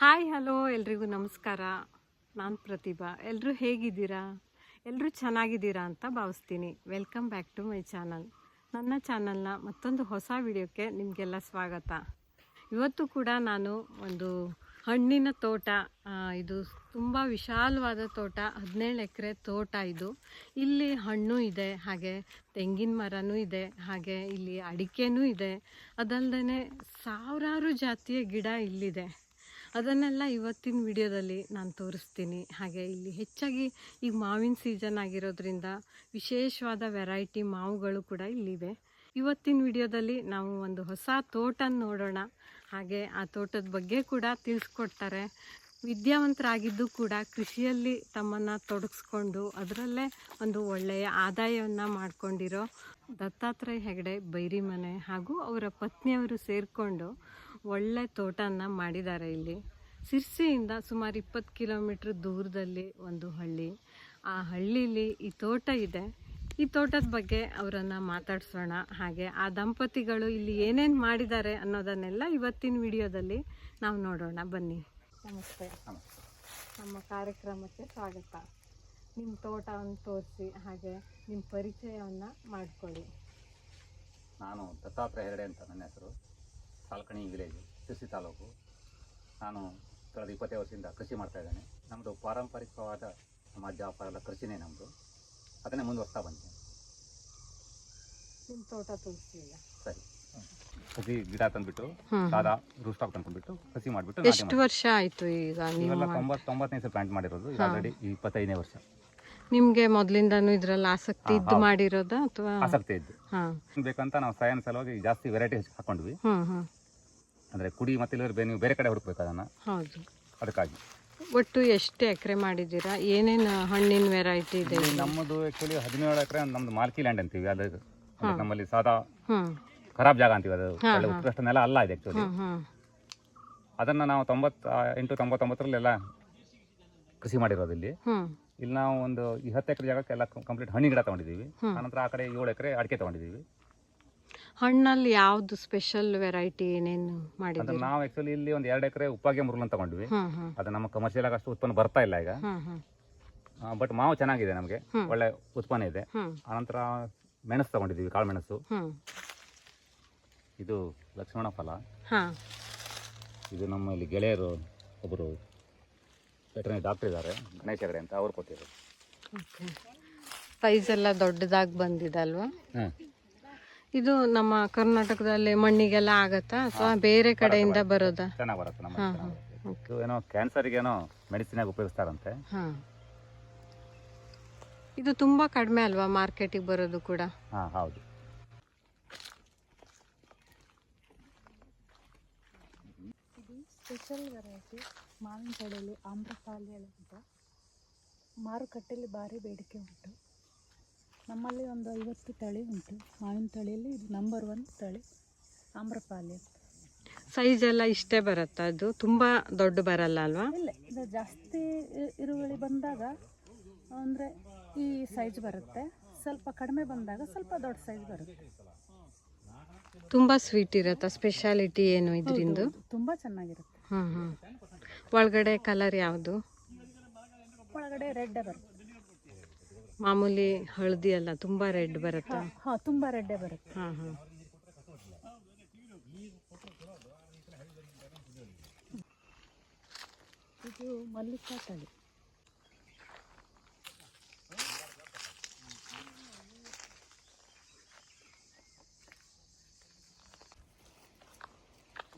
Hi, hello, ಎಲ್ರಿಗೂ ನಮಸ್ಕಾರ. ನಾನು ಪ್ರತಿಭಾ. ಎಲ್ಲರೂ ಹೇಗಿದ್ದೀರಾ? ಎಲ್ಲರೂ ಚೆನ್ನಾಗಿದ್ದೀರಾ ಅಂತ ಭಾವಿಸ್ತೀನಿ. Welcome back to my channel ನನ್ನ ಚಾನಲ್ನ ಮತ್ತೊಂದು ಹೊಸ ವಿಡಿಯೋಕ್ಕೆ ನಿಮಗೆಲ್ಲ ಸ್ವಾಗತ. ಇವತ್ತು ಕೂಡ ನಾನು ಒಂದು ಹಣ್ಣಿನ ತೋಟ ಇದು ತುಂಬ ವಿಶಾಲವಾದ ತೋಟ, ಹದಿನೇಳು ಎಕರೆ ತೋಟ ಇದು. ಇಲ್ಲಿ ಹಣ್ಣು ಇದೆ, ಹಾಗೆ ತೆಂಗಿನ ಮರನೂ ಇದೆ, ಹಾಗೆ ಇಲ್ಲಿ ಅಡಿಕೆನೂ ಇದೆ. ಅದಲ್ಲದೆ ಸಾವಿರಾರು ಜಾತಿಯ ಗಿಡ ಇಲ್ಲಿದೆ. ಅದನ್ನೆಲ್ಲ ಇವತ್ತಿನ ವಿಡಿಯೋದಲ್ಲಿ ನಾನು ತೋರಿಸ್ತೀನಿ. ಹಾಗೆ ಇಲ್ಲಿ ಹೆಚ್ಚಾಗಿ ಈಗ ಮಾವಿನ ಸೀಸನ್ ಆಗಿರೋದ್ರಿಂದ ವಿಶೇಷವಾದ ವೆರೈಟಿ ಮಾವುಗಳು ಕೂಡ ಇಲ್ಲಿವೆ. ಇವತ್ತಿನ ವಿಡಿಯೋದಲ್ಲಿ ನಾವು ಒಂದು ಹೊಸ ತೋಟ ನೋಡೋಣ. ಹಾಗೆ ಆ ತೋಟದ ಬಗ್ಗೆ ಕೂಡ ತಿಳಿಸ್ಕೊಡ್ತಾರೆ. ವಿದ್ಯಾವಂತರಾಗಿದ್ದು ಕೂಡ ಕೃಷಿಯಲ್ಲಿ ತಮ್ಮನ್ನು ತೊಡಗಿಸ್ಕೊಂಡು ಅದರಲ್ಲೇ ಒಂದು ಒಳ್ಳೆಯ ಆದಾಯವನ್ನು ಮಾಡಿಕೊಂಡಿರೋ ದತ್ತಾತ್ರೇಯ ಹೆಗಡೆ ಬೈರಿಮನೆ ಹಾಗೂ ಅವರ ಪತ್ನಿಯವರು ಸೇರಿಕೊಂಡು ಒಳ್ಳೆ ತೋಟನ ಮಾಡಿದ್ದಾರೆ ಇಲ್ಲಿ. ಸಿರ್ಸಿಯಿಂದ ಸುಮಾರು ಇಪ್ಪತ್ತು ಕಿಲೋಮೀಟ್ರ್ ದೂರದಲ್ಲಿ ಒಂದು ಹಳ್ಳಿ. ಆ ಹಳ್ಳಿಲಿ ಈ ತೋಟ ಇದೆ. ಈ ತೋಟದ ಬಗ್ಗೆ ಅವರನ್ನು ಮಾತಾಡಿಸೋಣ. ಹಾಗೆ ಆ ದಂಪತಿಗಳು ಇಲ್ಲಿ ಏನೇನು ಮಾಡಿದ್ದಾರೆ ಅನ್ನೋದನ್ನೆಲ್ಲ ಇವತ್ತಿನ ವಿಡಿಯೋದಲ್ಲಿ ನಾವು ನೋಡೋಣ. ಬನ್ನಿ. ನಮಸ್ತೆ. ನಮ್ಮ ಕಾರ್ಯಕ್ರಮಕ್ಕೆ ಸ್ವಾಗತ. ನಿಮ್ಮ ತೋಟವನ್ನು ತೋರಿಸಿ, ಹಾಗೆ ನಿಮ್ಮ ಪರಿಚಯವನ್ನು ಮಾಡಿಕೊಳ್ಳಿ. ನಾನು ದತ್ತಾತ್ರೇಯ ಹೆರಡೆ ಅಂತ ನನ್ನ ಹೆಸರು. ಸಾಲ್ಕಣಿ ವಿಲೇಜ್ ಕೃಷಿ ತಾಲೂಕು. ನಾನು ಕಳೆದ ಇಪ್ಪತ್ತೈದು ವರ್ಷದಿಂದ ಕೃಷಿ ಮಾಡ್ತಾ ಇದ್ದೇನೆ. ನಮ್ಮದು ಪಾರಂಪರಿಕವಾದ ನಮ್ಮ ಅಜ್ಜ ಅಪ್ಪ ಎಲ್ಲ ಕೃಷಿನೇ ನಮ್ಮದು ಅದನ್ನೇ ಮುಂದುವರ್ತಾ ಬಂದೆ. ನಿಮ್ಮ ತೋಟ ಸರಿ. ಹಸಿ ಗಿಡ ತಂದ್ಬಿಟ್ಟು. ಸಾದಾ ರೂಸ್ಟಾಕ್ ತಂದ್ಬಿಟ್ಟು ಹಸಿ ಮಾಡಿಬಿಟ್ಟು ಎಷ್ಟು ವರ್ಷ ಆಯಿತು ಈಗ ನೀವು ಇವೆಲ್ಲ ತೊಂಬತ್ತು ತೊಂಬತ್ತನೇ ಸಲ ಪ್ಲಾಂಟ್ ಮಾಡಿರೋದು. ಆಲ್ರೆಡಿ ಇಪ್ಪತ್ತೈದನೇ ವರ್ಷ. ನಿಮಗೆ ಮೊದಲಿಂದನೂ ಇದರಲ್ಲಿ ಆಸಕ್ತಿ ಇದ್ದು ಮಾಡಿರೋದಾ ಅಥವಾ ಆಸಕ್ತಿ ಇದ್ದು. ಹಾಂ. ಬೇಕಂತ ನಾವು ಸಯನ್ ಸಲುವಾಗಿ ಜಾಸ್ತಿ ವೆರೈಟಿ ಹಾಕೊಂಡ್ವಿ. ಹ್ಞೂ ಹ್ಞೂ ಅಂದರೆ ಕುಡಿ ಮತ್ತೆ ಇಲ್ಲದ್ರೆ ನೀವು ಬೇರೆ ಕಡೆ ಹುಡುಕ್ಬೇಕು ಅದನ್ನು? ಹೌದು. ಅದಕ್ಕಾಗಿ. ಒಟ್ಟು ಎಷ್ಟು ಎಕರೆ ಮಾಡಿದ್ದೀರಾ? ಏನೇನು ಹಣ್ಣಿನ ವೆರೈಟಿ ಇದೆ? ಇಲ್ಲಿ ನಮ್ಮದು ಆ್ಯಕ್ಚುಲಿ ಹದಿನೇಳು ಎಕರೆ ನಮ್ದು ಮಾಲ್ಕಿ ಲ್ಯಾಂಡ್ ಅಂತೀವಿ ಅದು ಅಂದ್ರೆ ನಮ್ಮಲ್ಲಿ ಸಾದಾ ಹ್ಮ್ ಖರಾಬ್ ಜಾಗ ಅಂತೀವಿ ಅದು. ಒಳ್ಳೆ ಉತ್ಕೃಷ್ಟ ನೆಲ ಅಲ್ಲ ಇದೆ ಆ್ಯಕ್ಚುಲಿ ಹ್ಮ್ ಹ್ಮ್ ಅದನ್ನು ನಾವು ತೊಂಬತ್ತ ಎಂಟು ತೊಂಬತ್ತೊಂಬತ್ತರಲ್ಲೆಲ್ಲ ಕೃಷಿ ಮಾಡಿರೋದು ಇಲ್ಲಿ. ಹ್ಮ್ ಇಲ್ಲಿ ನಾವು ಒಂದು ಈ ಹತ್ತು ಎಕರೆ ಜಾಗಕ್ಕೆ ಎಲ್ಲ ಕಂಪ್ಲೀಟ್ ಹಣ್ಣಿ ಗಿಡ ತೊಗೊಂಡಿದ್ದೀವಿ. ಆನಂತರ ಆ ಕಡೆ ಏಳು ಎಕರೆ ಅಡಿಕೆ ತೊಗೊಂಡಿದ್ದೀವಿ. ಹಣ್ಣಲ್ಲಿ ಯಾವ್ದು ಸ್ಪೆಷಲ್ ವೆರೈಟಿ ಏನೇನು ಮಾಡಿದ್ರೆ ನಾವು ಆಕ್ಚುಲಿ ಇಲ್ಲಿ ಒಂದ್ ಎರಡು ಎಕರೆ ಉಪ್ಪಾಗೆ ಮುರುಳನ್ ತಗೊಂಡ್ವಿ. ಅದು ನಮ್ಮ ಕಮರ್ಷಿಯಲ್ ಆಗಿ ಅಷ್ಟು ಉತ್ಪನ್ನ ಬರ್ತಾ ಇಲ್ಲ ಈಗ. ಬಟ್ ಮಾವು ಚೆನ್ನಾಗಿದೆ ನಮಗೆ. ಹ್ಮ್. ಒಳ್ಳೆ ಉತ್ಪನ್ನ ಇದೆ. ಆನಂತರ ಮೆಣಸು ತಗೊಂಡಿದ್ದೀವಿ ಕಾಳು ಮೆಣಸು. ಇದು ಲಕ್ಷ್ಮಣ ಫಲ. ಹಾಂ. ಇದು ನಮ್ಮ ಇಲ್ಲಿ ಗೆಳೆಯರು ಒಬ್ಬರು ವೆಟರ್ನರಿ ಡಾಕ್ಟರ್ ಇದ್ದಾರೆ ಗಣೇಶ್ ಹೆಗಡೆ ಅಂತ ಅವ್ರು ಕೊಟ್ಟಿದ್ದಾರೆ ಸೈಜ್ ಎಲ್ಲ ದೊಡ್ಡದಾಗಿ ಬಂದಿದೆ ಅಲ್ವಾ? ಹಾಂ ಇದು ನಮ್ಮ ಕರ್ನಾಟಕದಲ್ಲಿ ಮಣ್ಣಿಗೆಲ್ಲ ಆಗತ್ತಾ? ಅಥವಾ ಬೇರೆ ಕಡೆಯಿಂದ ಬರೋದಾ? ಚೆನ್ನಾಗಿ ಬರುತ್ತೆ ನಮ್ಮ ಹಾಂ ಓಕೆ ಹಾಂ ಬರುತ್ತೆ. ಇದು ಏನೋ ಕ್ಯಾನ್ಸರ್ಗೇನೋ ಮೆಡಿಸಿನಾಗಿ ಉಪಯೋಗಿಸ್ತಾರಂತೆ. ಹಾಂ. ಇದು ತುಂಬಾ ಕಡಿಮೆ ಅಲ್ವಾ ಮಾರ್ಕೆಟಿಗೆ ಬರೋದು ಕೂಡ? ಹಾ ಹೌದು. ಇದು ಸ್ಪೆಷಲ್ ವೆರೈಟಿ ಮಾವಿನ ಕಡೆಯಲ್ಲಿ ಆಮ್ರಪಾಲಿ ಅಂತ ಮಾರುಕಟ್ಟೆಯಲ್ಲಿ ಭಾರಿ ಬೇಡಿಕೆ ಉಂಟು. ನಮ್ಮಲ್ಲಿ ಒಂದು ಐವತ್ತು ತಳಿ ಉಂಟು. ಮಾವಿನ ತಳಿಯಲ್ಲಿ ಇದು ನಂಬರ್ ಒನ್ ತಳಿ ಆಮ್ರಪಾಲಿ ಸೈಜ್ ಎಲ್ಲ ಇಷ್ಟೇ ಬರುತ್ತಾ ಅದು? ತುಂಬ ದೊಡ್ಡ ಬರಲ್ಲ ಅಲ್ವಾ? ಇಲ್ಲ ಇದು ಜಾಸ್ತಿ ಇ- ಇರುವಳಿ ಬಂದಾಗ ಅಂದರೆ ಈ ಸೈಜ್ ಬರುತ್ತೆ. ಸ್ವಲ್ಪ ಕಡಿಮೆ ಬಂದಾಗ ಸ್ವಲ್ಪ ದೊಡ್ಡ ಸೈಜ್ ಬರುತ್ತೆ. ತುಂಬ ಸ್ವೀಟ್ ಇರುತ್ತಾ? ಸ್ಪೆಷಾಲಿಟಿ ಏನು ಇದರಿಂದ? ತುಂಬ ಚೆನ್ನಾಗಿರುತ್ತೆ. ಹ್ಞೂ ಹ್ಞೂ ಒಳಗಡೆ ಕಲರ್ ಯಾವುದು? ಒಳಗಡೆ ರೆಡ್ ಬರುತ್ತೆ. ಮಾಮೂಲಿ ಹಳದಿ ಅಲ್ಲ ತುಂಬಾ ರೆಡ್ ಬರುತ್ತೆ? ಹಾ ತುಂಬ ರೆಡ್ಡೇ ಬರುತ್ತೆ. ಹಾಂ ಹಾಂ. ಇದು ಮಲ್ಲಿಕಾ ತಳಿ.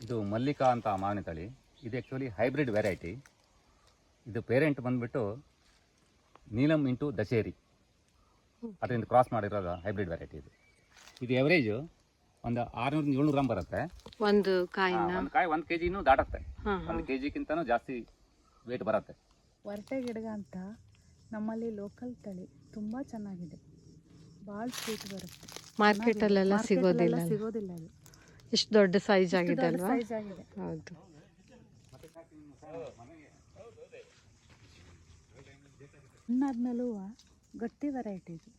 ಇದು ಮಲ್ಲಿಕಾ ಅಂತ ಮಾವಿನ ತಳಿ. ಇದು ಆ್ಯಕ್ಚುಲಿ ಹೈಬ್ರಿಡ್ ವೆರೈಟಿ ಇದು ಪೇರೆಂಟ್ ಬಂದ್ಬಿಟ್ಟು ನೀಲಂ ಇಂಟು ದಶೇರಿ. ಅದರಿಂದ ಕ್ರಾಸ್ ಮಾಡಿರೋದು ಹೈಬ್ರಿಡ್ ವೆರೈಟಿ ಇದು. ಇದು ಎವರೇಜು ಒಂದು ಆರ್ನೂರಿಂದ ಏಳ್ನೂರು ಗ್ರಾಮ್ ಬರುತ್ತೆ. ಒಂದು ಕಾಯಿನ? ಒಂದು ಕಾಯಿ ಒಂದು ಕೆ ಜಿನೂ ದಾಟುತ್ತೆ. ಹಾಂ ಒಂದು ಕೆ ಜಿಗಿಂತನೂ ಜಾಸ್ತಿ ವೇಟ್ ಬರುತ್ತೆ. ವರ್ತೆ ಗಿಡಗ ಅಂತ ನಮ್ಮಲ್ಲಿ ಲೋಕಲ್ ತಳಿ ತುಂಬ ಚೆನ್ನಾಗಿದೆ. ಭಾಳ ಸ್ವೀಟ್ ಬರುತ್ತೆ. ಮಾರ್ಕೆಟಲ್ಲೆಲ್ಲ ಸಿಗೋದಿಲ್ಲ ಸಿಗೋದಿಲ್ಲ ಅದು ಎಷ್ಟು ದೊಡ್ಡ ಸೈಜ್ ಆಗಿದೆ ಅಲ್ವಾ? ಸೈಜ್ ಆಗಿದೆ. ಹೌದು. ಹಣ್ಣಾದ್ಮೇಲೂ ಗಟ್ಟಿ ವೆರೈಟಿ ಇದು.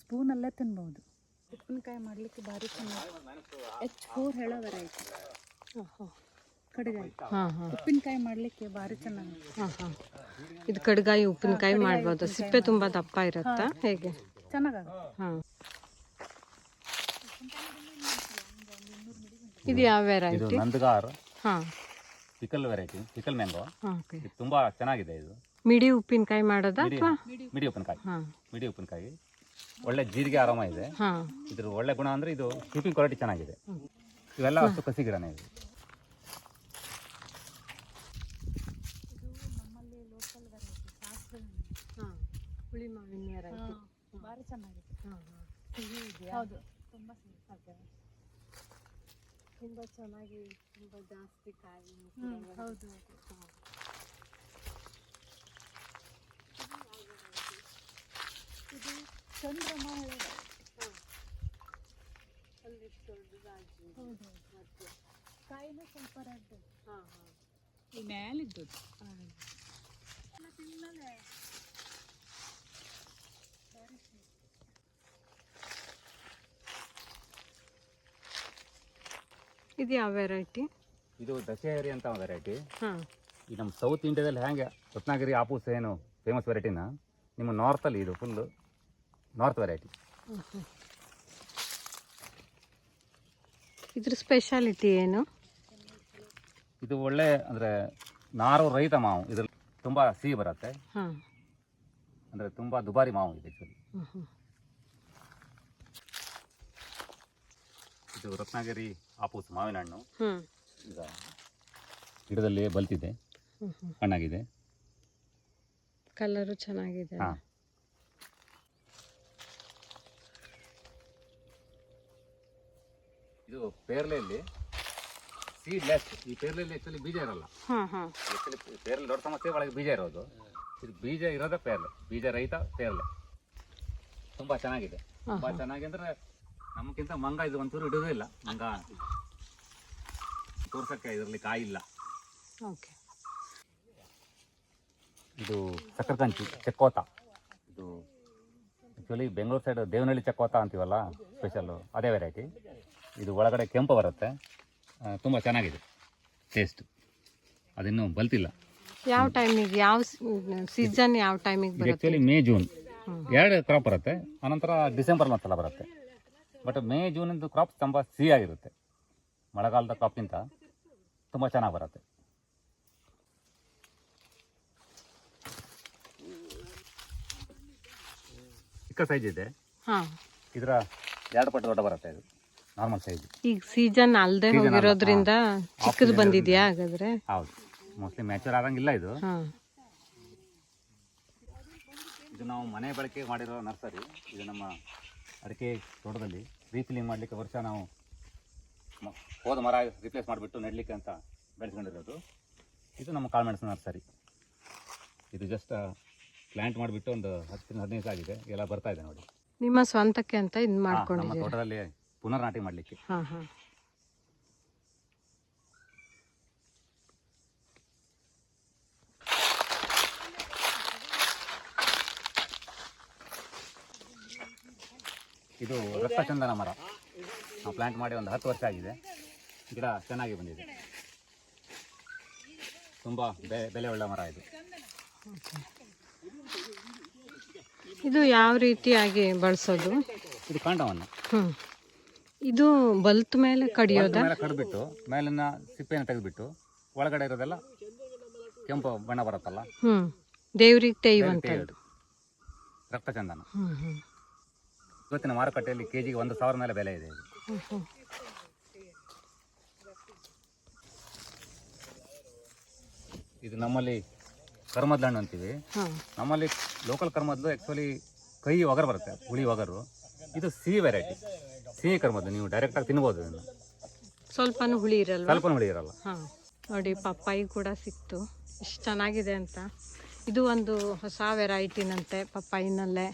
ಸ್ಪೂನಲ್ಲೇ ತಿನ್ಬೋದು. ಉಪ್ಪಿನಕಾಯಿ ಮಾಡಲಿಕ್ಕೆ ಭಾರಿ ಚೆನ್ನಾಗಿ ಎಚ್ ಫೋರ್ ಹೇಳೋ ವೆರೈಟಿ ಓಹೋ ಕಡಗಾಯಿ. ಹಾಂ ಹಾಂ. ಉಪ್ಪಿನಕಾಯಿ ಮಾಡಲಿಕ್ಕೆ ಭಾರಿ ಚೆನ್ನಾಗಿ. ಹಾಂ ಹಾಂ. ಇದು ಕಡ್ಗಾಯಿ ಉಪ್ಪಿನಕಾಯಿ ಮಾಡ್ಬೋದು. ಸಿಪ್ಪೆ ತುಂಬ ದಪ್ಪ ಇರುತ್ತಾ? ಹೇಗೆ? ಚೆನ್ನಾಗ ಹಾಂ. ಇದು ಯಾವ ಇದು ವೆರೈಟಿ ನಂದಗಾರ್. ಹಾಂ. ಪಿಕಲ್ ವೆರೈಟಿ ಪಿಕಲ್ ಮ್ಯಾಂಗೋ ತುಂಬಾ ಓಕೆ ಇದು ತುಂಬ ಚೆನ್ನಾಗಿದೆ ಇದು. ಮಿಡಿ ಉಪ್ಪಿನಕಾಯಿ ಮಾಡೋದಾ ಮಿಡಿ ಅಥವಾ? ಮಿಡಿ ಉಪ್ಪಿನಕಾಯಿ. ಹಾ. ಮಿಡಿ ಉಪ್ಪಿನಕಾಯಿ. ಒಳ್ಳೆ ಜೀರಿಗೆ ಆರಾಮ ಇದೆ. ಹಾಂ. ಇದ್ರ ಒಳ್ಳೆ ಗುಣ ಅಂದ್ರೆ ಇದು ಕೀಪಿಂಗ್ ಕ್ವಾಲಿಟಿ ಚೆನ್ನಾಗಿದೆ. ಇವೆಲ್ಲ ಅಷ್ಟು ಕಸಿ ಗಿಡನೇ ಇದು. ಹಾಂ. ಹುಳಿ ಮಾವಿನ ವೆರೈಟಿ ಭಾರಿ ಚೆನ್ನಾಗಿದೆ. ಹಾಂ ಹಾಂ. ಸಿಹಿ ಇದೆಯಾ? ಹೌದು. ತುಂಬಾ ಸಿಹಿ ಓಕೆ ತುಂಬ ಚೆನ್ನಾಗಿ ತುಂಬ ಜಾಸ್ತಿ ಕಾಯಿ ಹೌದು. ಇದು ಚಂದ್ರಮ ಒಂದಿಷ್ಟು ದೊಡ್ಡದಾಗಿ ಹೌದು ಮತ್ತೆ ಕಾಯಿನೂ ಸ್ವಲ್ಪ ರೆಡ್. ಹಾಂ ಹಾಂ. ಈ ಹಾಂ. ಇದು ಯಾವ ವೆರೈಟಿ ಇದು ದಸೇಹರಿ ಅಂತ ಒಂದು ವೆರೈಟಿ ಹಾಂ. ಈ ನಮ್ಮ ಸೌತ್ ಇಂಡಿಯಾದಲ್ಲಿ ಹ್ಯಾಂಗೆ? ರತ್ನಾಗಿರಿ ಆಪೂಸ್ ಏನು ಫೇಮಸ್ ವೆರೈಟಿನ ನಿಮ್ಮ ನಾರ್ತಲ್ಲಿ ಇದು ಫುಲ್ಲು ನಾರ್ತ್ ವೆರೈಟಿ ಇದ್ರ ಸ್ಪೆಷಾಲಿಟಿ ಏನು? ಇದು ಒಳ್ಳೆ ಅಂದರೆ ನಾರು ರೈತ ಮಾವು. ಇದ್ರಲ್ಲಿ ತುಂಬ ಸಿಹಿ ಬರುತ್ತೆ. ಅಂದರೆ ತುಂಬ ದುಬಾರಿ ಮಾವು ಇದೆ ಆ್ಯಕ್ಚುಲಿ ಹ್ಞೂ ಹ್ಞೂ ಇದು ರತ್ನಗಿರಿ ಆಪೂಸ್ ಮಾವಿನ ಹಣ್ಣು ಈಗ ಗಿಡದಲ್ಲಿ ಬಲ್ತಿದೆ. ಹಣ್ಣಾಗಿದೆ. ಕಲರು ಚೆನ್ನಾಗಿದೆ. ಹಾಂ. ಇದು ಪೇರ್ಲೆಯಲ್ಲಿ ಸೀಡ್ ಲೆಸ್ ಈ ಪೇರ್ಲೆಯಲ್ಲಿ ಆ್ಯಕ್ಚುಲಿ ಬೀಜ ಇರಲ್ಲ. ಆ್ಯಕ್ಚುಲಿ ಪೇರ್ಲೆ ದೊಡ್ಡ ಸಮಸ್ಯೆ ಒಳಗೆ ಬೀಜ ಇರೋದು. ಇದು ಬೀಜ ಇರೋದೇ ಪೇರ್ಲೆ. ಬೀಜ ರಹಿತ ಪೇರ್ಲೆ. ತುಂಬ ಚೆನ್ನಾಗಿದೆ. ತುಂಬ ಚೆನ್ನಾಗಿ ಅಂದರೆ ನಮಗಿಂತ ಮಂಗ ಇದು ಒಂಚೂರು ಇಡೋದೇ ಇಲ್ಲ. ಮಂಗ ತೋರ್ಸಕ್ಕೆ ಇದರಲ್ಲಿ ಕಾಯಿ ಇಲ್ಲ ಓಕೆ. ಇದು ಸಕ್ಕರೆ ಕಂಚು ಚಕ್ಕೋತ. ಇದು ಆ್ಯಕ್ಚುಲಿ ಬೆಂಗಳೂರು ಸೈಡ್ ದೇವನಹಳ್ಳಿ ಚಕ್ಕೋತ ಅಂತೀವಲ್ಲ ಸ್ಪೆಷಲ್ಲು ಅದೇ ವೆರೈಟಿ ಇದು ಒಳಗಡೆ ಕೆಂಪು ಬರುತ್ತೆ. ತುಂಬ ಚೆನ್ನಾಗಿದೆ ಟೇಸ್ಟ್ ಅದಿನ್ನೂ ಬಲ್ತಿಲ್ಲ. ಯಾವ ಟೈಮಿಗೆ ಯಾವ ಸೀಸನ್ ಯಾವ ಟೈಮಿಗೆ ಆ್ಯಕ್ಚುಲಿ ಮೇ ಜೂನ್. ಎರಡು ಕ್ರಾಪ್ ಬರುತ್ತೆ. ಆನಂತರ ಡಿಸೆಂಬರ್ ಮತ್ತೆಲ್ಲ ಬರುತ್ತೆ. ಬಟ್ ಮೇ ಜೂನಿಂದು ಕ್ರಾಪ್ ತುಂಬ ಸಿಹಿಯಾಗಿರುತ್ತೆ ಮಳೆಗಾಲದ ಕ್ರಾಪ್ಗಿಂತ ತುಂಬ ಚೆನ್ನಾಗಿ ಬರುತ್ತೆ. ಚಿಕ್ಕ ಸೈಜ್ ಇದೆ. ಇದರ ಎರಡು ಪಟ್ಟು ದೊಡ್ಡ ಬರುತ್ತೆ ಇದು. ನಾರ್ಮಲ್ ಸೈಜ್ ಈಗ ಸೀಸನ್ ಅಲ್ಲದೆ ಹೋಗಿರೋದ್ರಿಂದ ಚಿಕ್ಕದು ಬಂದಿದ್ಯಾ ಹಾಗಾದ್ರೆ? ಹೌದು. ಮೋಸ್ಟ್ಲಿ ಮ್ಯಾಚೂರ್ ಆಗಂಗಿಲ್ಲ ಇದು. ಇದು ನಾವು ಮನೆ ಬಳಕೆ ಮಾಡಿರೋ ನರ್ಸರಿ ಇದು ನಮ್ಮ ಅಡಿಕೆ ತೋಟದಲ್ಲಿ ರೀಫಿಲಿಂಗ್ ಮಾಡಲಿಕ್ಕೆ ವರ್ಷ ನಾವು ಹೋದ ಮರ ರಿಪ್ಲೇಸ್ ಮಾಡಿಬಿಟ್ಟು ನೆಡಲಿಕ್ಕೆ ಅಂತ ಬೆಳೆಸ್ಕೊಂಡಿರೋದು. ಇದು ನಮ್ಮ ಕಾಳುಮೆಣಸಿನ ನರ್ಸರಿ. ಇದು ಜಸ್ಟ್ ಪ್ಲ್ಯಾಂಟ್ ಮಾಡಿಬಿಟ್ಟು ಒಂದು ಹತ್ತರಿಂದ ಹದಿನೈದು ಆಗಿದೆ. ಎಲ್ಲ ಬರ್ತಾ ಇದೆ ನೋಡಿ. ನಿಮ್ಮ ಸ್ವಂತಕ್ಕೆ ಅಂತ ಇದು ಮಾಡ್ಕೊಂಡು ತೋಟದಲ್ಲಿ ಪುನರ್ನಾಟಿ ಮಾಡಲಿಕ್ಕೆ. ಇದು ರಕ್ತಚಂದನ ಮರ. ನಾವು ಪ್ಲ್ಯಾಂಟ್ ಮಾಡಿ ಒಂದು ಹತ್ತು ವರ್ಷ ಆಗಿದೆ. ಗಿಡ ಚೆನ್ನಾಗಿ ಬಂದಿದೆ. ತುಂಬ ಬೆ- ಬೆಲೆ ಒಳ್ಳೆ ಮರ ಇದು. ಇದು ಯಾವ ರೀತಿಯಾಗಿ ಬಳಸೋದು? ಇದು ಕಾಂಡವನ್ನು. ಇದು ಬಲ್ತ್ ಮೇಲೆ ಕಡಿಯೋದ? ಮೇಲೆ ಕಡ್ಬಿಟ್ಟು ಮೇಲಿನ ಸಿಪ್ಪೆಯನ್ನು ತೆಗೆದುಬಿಟ್ಟು ಒಳಗಡೆ ಇರೋದೆಲ್ಲ ಕೆಂಪು ಬಣ್ಣ ಬರುತ್ತಲ್ಲ? ದೇವ್ರಿಗೆ ತೆಗೆಯೋದು. ರಕ್ತಚಂದನ. ಇವತ್ತಿನ ಮಾರುಕಟ್ಟೆಯಲ್ಲಿ ಕೆ ಜಿಗೆ ಒಂದು ಸಾವಿರ ಮೇಲೆ ಬೆಲೆ ಇದೆ. ಇದು ನಮ್ಮಲ್ಲಿ ಕರ್ಮದ ಹಣ್ಣು ಅಂತೀವಿ ನಮ್ಮಲ್ಲಿ ಲೋಕಲ್ ಕರ್ಮದ್ದು ಆ್ಯಕ್ಚುಲಿ ಕೈ ಒಗರು ಬರುತ್ತೆ ಹುಳಿ ಒಗರು. ಇದು ಸಿಹಿ ವೆರೈಟಿ ಸಿಹಿ ಕರ್ಮದ್ದು ನೀವು ಡೈರೆಕ್ಟಾಗಿ ತಿನ್ಬೋದು ಇದನ್ನು. ಸ್ವಲ್ಪ ಹುಳಿ ಇರಲ್ಲ ಸ್ವಲ್ಪ ಹುಳಿ ಇರಲ್ಲ. ನೋಡಿ ಪಪ್ಪಾಯಿ ಕೂಡ ಸಿಕ್ತು. ಇಷ್ಟು ಚೆನ್ನಾಗಿದೆ ಅಂತ. ಇದು ಒಂದು ಹೊಸ ವೆರೈಟಿನಂತೆ ಪಪ್ಪಾಯಿನಲ್ಲೇ.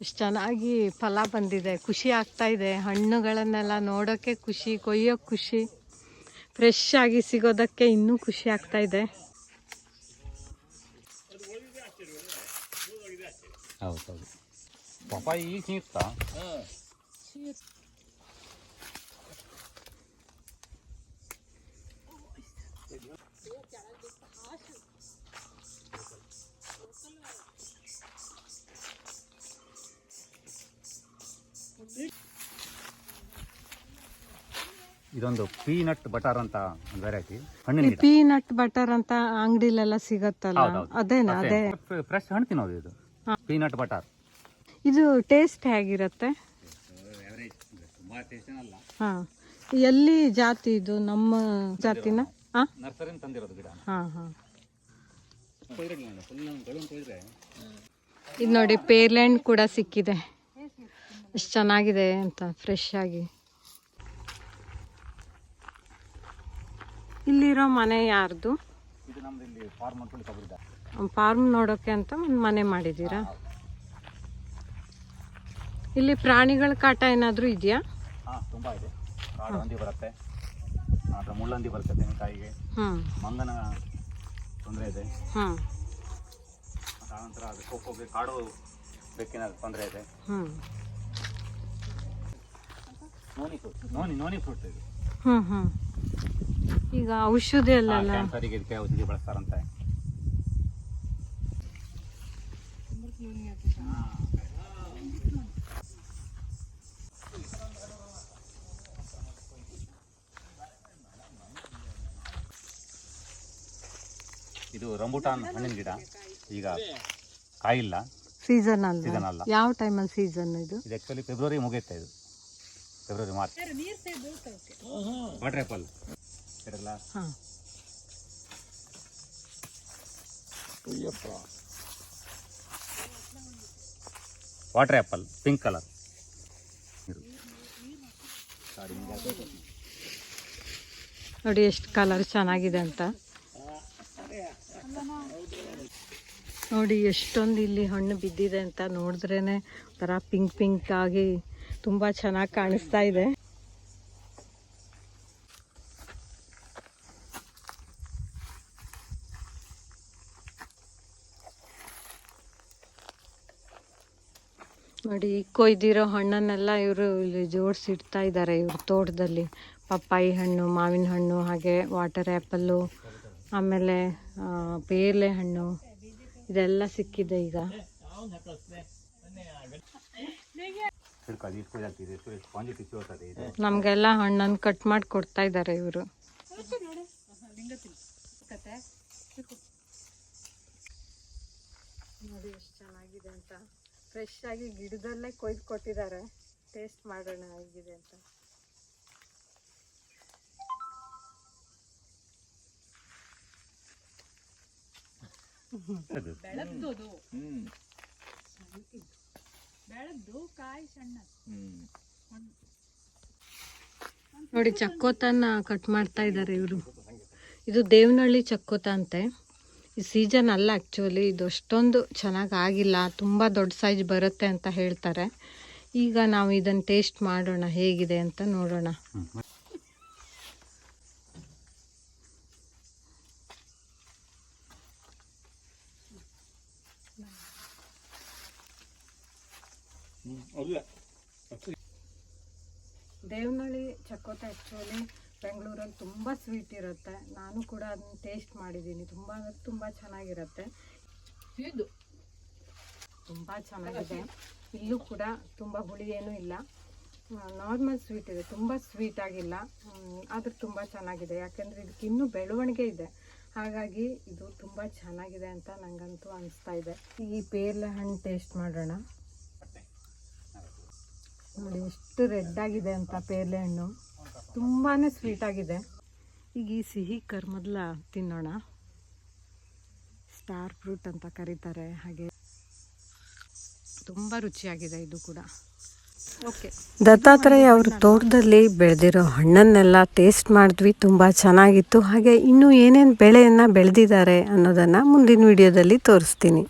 ಎಷ್ಟು ಚೆನ್ನಾಗಿ ಫಲ ಬಂದಿದೆ. ಖುಷಿ ಆಗ್ತಾ ಇದೆ. ಹಣ್ಣುಗಳನ್ನೆಲ್ಲ ನೋಡೋಕ್ಕೆ ಖುಷಿ ಕೊಯ್ಯೋಕ್ಕೆ ಖುಷಿ. ಫ್ರೆಶ್ ಆಗಿ ಸಿಗೋದಕ್ಕೆ ಇನ್ನೂ ಖುಷಿ ಆಗ್ತಾ ಇದೆ. ಹೌದು ಇದೊಂದು ಪೀನಟ್ ಬಟರ್ ಅಂತ ಒಂದು ವೆರೈಟಿ ಹಣ್ಣಿನ ಗಿಡ ಪೀನಟ್ ಬಟರ್ ಅಂತ ಅಂಗಡಿಲೆಲ್ಲ ಸಿಗತ್ತಲ್ಲ? ಹೌದೌದು. ಅದೇನಾ? ಅದೇ. ಫ್ರೆಶ್ ಹಣ್ಣು ತಿನ್ನೋದು ಇದು. Peanut butter. ಇದು ಟೇಸ್ಟ್ ಹೇಗಿರುತ್ತೆ? ಹಾ. ಎಲ್ಲಿ ಜಾತಿ ಇದು? ನಮ್ಮ ಜಾತಿನ? ಹಾ ನರ್ಸರಿನ ತಂದಿರೋದು ಗಿಡ. ಹಾ ಹಾ. ಇದು ನೋಡಿ ಪೇರ್ಲೆಂಡ್ ಕೂಡ ಸಿಕ್ಕಿದೆ. ಎಷ್ಟು ಚೆನ್ನಾಗಿದೆ ಅಂತ ಫ್ರೆಶ್ ಆಗಿ. ಇಲ್ಲಿರೋ ಮನೆ ಯಾರ್ದು? ಫಾರ್ಮ್ ನೋಡೋಕೆ ಅಂತ ಒಂದು ಮನೆ ಮಾಡಿದ್ದೀರಾ? ಇಲ್ಲಿ ಪ್ರಾಣಿಗಳ ಕಾಟ ಏನಾದರೂ ಇದೆಯಾ? ಹಾಂ ತುಂಬ ಇದೆ. ಕಾಡು ಹಂದಿ ಬರುತ್ತೆ. ಮುಳ್ಳಂದಿ ಬರುತ್ತೆ ತೆಂಗಿನಕಾಯಿಗೆ. ಮಂಗನ ತೊಂದರೆ ಇದೆ. ಆನಂತರ ಅದು ಕೋಕೋಗೆ ಕಾಡು ಬೆಕ್ಕಿನ ತೊಂದರೆ ಇದೆ. Noni fruit noni noni fruit ಇದೆ. ಹ್ಞೂ ಹ್ಞೂ ಈಗ ಔಷಧಿ ಅಲ್ಲೆಲ್ಲ. ಕ್ಯಾನ್ಸರಿಗೆ ಇದಕ್ಕೆ ಔಷಧಿ ಬಳಸ್ತಾರಂತೆ. ಇದು ರಂಬುಟಾನ್ ಹಣ್ಣಿನ ಗಿಡ. ಈಗ ಕಾಯಿಲ್ಲ. ಸೀಸನ್ ಅಲ್ಲ. ಸೀಸನ್ ಅಲ್ಲ. ಯಾವ ಟೈಮಲ್ಲಿ ಸೀಸನ್ ಇದು? ಇದು ಆ್ಯಕ್ಚುಲಿ ಫೆಬ್ರವರಿ ಮುಗಿಯುತ್ತೆ ಇದು. ಫೆಬ್ರವರಿ ಮಾರ್ಚ್ ವಾಟರ್ ಆ್ಯಪಲ್ ಇರಲ್ಲ ಹಾಂ. ವಾಟರ್ ಆ್ಯಪಲ್ ಪಿಂಕ್ ಕಲರ್ ನೋಡಿ ಎಷ್ಟು ಕಲರ್ ಚೆನ್ನಾಗಿದೆ ಅಂತ. ನೋಡಿ ಎಷ್ಟೊಂದು ಇಲ್ಲಿ ಹಣ್ಣು ಬಿದ್ದಿದೆ ಅಂತ ನೋಡಿದ್ರೇ ಒಂಥರ ಪಿಂಕ್ ಪಿಂಕ್ ಆಗಿ ತುಂಬ ಚೆನ್ನಾಗಿ ಕಾಣಿಸ್ತಾ ಇದೆ. ನೋಡಿ ಕೊಯ್ದಿರೋ ಹಣ್ಣನ್ನೆಲ್ಲ ಇವರು ಇಲ್ಲಿ ಜೋಡಿಸಿಡ್ತಾ ಇದ್ದಾರೆ ಇವ್ರ ತೋಟದಲ್ಲಿ. ಪಪ್ಪಾಯಿ ಹಣ್ಣು, ಮಾವಿನ ಹಣ್ಣು, ಹಾಗೆ ವಾಟರ್ ಆ್ಯಪಲ್ಲು, ಆಮೇಲೆ ಪೇರ್ಲೆ ಹಣ್ಣು, ಇದೆಲ್ಲ ಸಿಕ್ಕಿದೆ ಈಗ. ನಮಗೆಲ್ಲ ಹಣ್ಣನ್ನು ಕಟ್ ಮಾಡಿ ಕೊಡ್ತಾ ಇದ್ದಾರೆ ಇವರು. ನೋಡಿ ಎಷ್ಟು ಚೆನ್ನಾಗಿದೆ ಅಂತ. ಫ್ರೆಶ್ ಆಗಿ ಗಿಡದಲ್ಲೇ ಕೊಯ್ದು ಕೊಟ್ಟಿದ್ದಾರೆ. ಟೇಸ್ಟ್ ಮಾಡೋಣ ಹೇಗಿದೆ ಅಂತ. ಅದು. ನೋಡಿ ಚಕ್ಕೋತನ ಕಟ್ ಮಾಡ್ತಾ ಇದ್ದಾರೆ ಇವರು. ಇದು ದೇವನಹಳ್ಳಿ ಚಕ್ಕೋತ ಅಂತೆ. ಈ ಸೀಸನ್ ಅಲ್ಲ ಆ್ಯಕ್ಚುಲಿ ಇದು ಅಷ್ಟೊಂದು ಚೆನ್ನಾಗಿ ಆಗಿಲ್ಲ ತುಂಬ ದೊಡ್ಡ ಸೈಜ್ ಬರುತ್ತೆ ಅಂತ ಹೇಳ್ತಾರೆ ಈಗ ನಾವು ಇದನ್ನು ಟೇಸ್ಟ್ ಮಾಡೋಣ ಹೇಗಿದೆ ಅಂತ ನೋಡೋಣ. ದೇವನಹಳ್ಳಿ ಚಕ್ಕೋತ ಆ್ಯಕ್ಚುಲಿ ಬೆಂಗಳೂರಲ್ಲಿ ತುಂಬ ಸ್ವೀಟ್ ಇರುತ್ತೆ. ನಾನು ಕೂಡ ಅದನ್ನ ಟೇಸ್ಟ್ ಮಾಡಿದ್ದೀನಿ. ತುಂಬ ತುಂಬ ಚೆನ್ನಾಗಿರುತ್ತೆ. ಇದು? ತುಂಬ ಚೆನ್ನಾಗಿದೆ. ಇಲ್ಲೂ ಕೂಡ ತುಂಬ ಹುಳಿ ಏನೂ ಇಲ್ಲ. ನಾರ್ಮಲ್ ಸ್ವೀಟ್ ಇದೆ. ತುಂಬ ಸ್ವೀಟ್ ಆಗಿಲ್ಲ. ಆದರೂ ತುಂಬ ಚೆನ್ನಾಗಿದೆ. ಯಾಕೆಂದರೆ ಇದಕ್ಕೆ ಇನ್ನೂ ಬೆಳವಣಿಗೆ ಇದೆ. ಹಾಗಾಗಿ ಇದು ತುಂಬ ಚೆನ್ನಾಗಿದೆ ಅಂತ ನನಗಂತೂ ಅನಿಸ್ತಾ ಇದೆ. ಈ ಪೇರ್ಲೆ ಹಣ್ಣು ಟೇಸ್ಟ್ ಮಾಡೋಣ. ನೋಡಿ ಎಷ್ಟು ರೆಡ್ ಆಗಿದೆ ಅಂತ ಪೇರ್ಲೆ ಹಣ್ಣು. ತುಂಬಾ ಸ್ವೀಟ್ ಆಗಿದೆ. ಈಗ ಈ ಸಿಹಿ ಕರ್ಮದ್ಲ ತಿನ್ನೋಣ. ಸ್ಟಾರ್ ಫ್ರೂಟ್ ಅಂತ ಕರೀತಾರೆ, ಹಾಗೆ ತುಂಬ ರುಚಿಯಾಗಿದೆ ಇದು ಕೂಡ. ಓಕೆ ದತ್ತಾತ್ರೇಯ ಅವರು ತೋಟದಲ್ಲಿ ಬೆಳೆದಿರೋ ಹಣ್ಣನ್ನೆಲ್ಲ ಟೇಸ್ಟ್ ಮಾಡಿದ್ವಿ, ತುಂಬ ಚೆನ್ನಾಗಿತ್ತು. ಹಾಗೆ ಇನ್ನೂ ಏನೇನು ಬೆಳೆಯನ್ನು ಬೆಳೆದಿದ್ದಾರೆ ಅನ್ನೋದನ್ನು ಮುಂದಿನ ವಿಡಿಯೋದಲ್ಲಿ ತೋರಿಸ್ತೀನಿ.